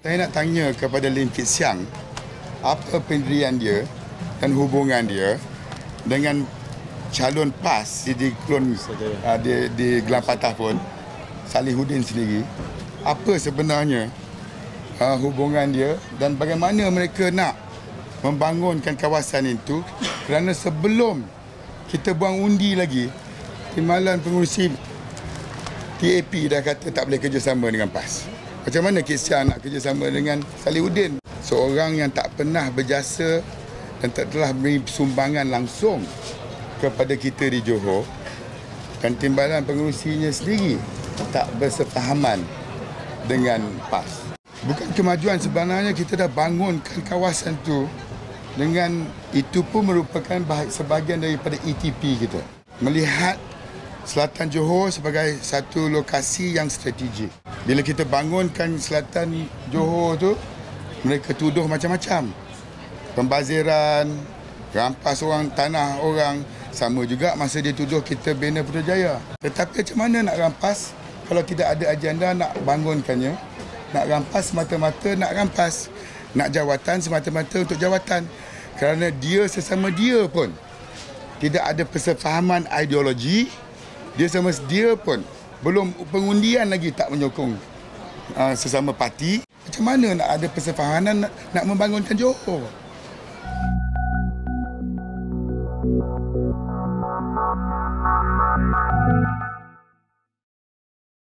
Saya nak tanya kepada Lim Kit Siang, apa pendirian dia dan hubungan dia dengan calon PAS di, di klon uh, di, di Gelang Patah pun, Salihuddin sendiri. Apa sebenarnya uh, hubungan dia dan bagaimana mereka nak membangunkan kawasan itu kerana sebelum kita buang undi lagi, Timbalan pengurusi TAP dah kata tak boleh kerjasama dengan PAS. Macam mana kisah nak kerjasama dengan Salihuddin? Seorang yang tak pernah berjasa dan tak telah beri sumbangan langsung kepada kita di Johor dan timbalan pengurusinya sendiri tak bersefahaman dengan PAS. Bukan kemajuan sebenarnya kita dah bangunkan kawasan tu dengan itu pun merupakan sebahagian daripada ETP kita. Melihat Selatan Johor sebagai satu lokasi yang strategik. Bila kita bangunkan Selatan Johor tu, mereka tuduh macam-macam. Pembaziran, rampas orang tanah orang, sama juga masa dia tuduh kita bina Putrajaya. Tetapi macam mana nak rampas kalau tidak ada agenda nak bangunkannya? Nak rampas semata-mata nak rampas. Nak jawatan semata-mata untuk jawatan. Kerana dia sesama dia pun tidak ada persefahaman ideologi. Dia sama dia pun belum pengundian lagi tak menyokong uh, sesama parti. Macam mana nak ada persefahaman nak, nak membangunkan Johor?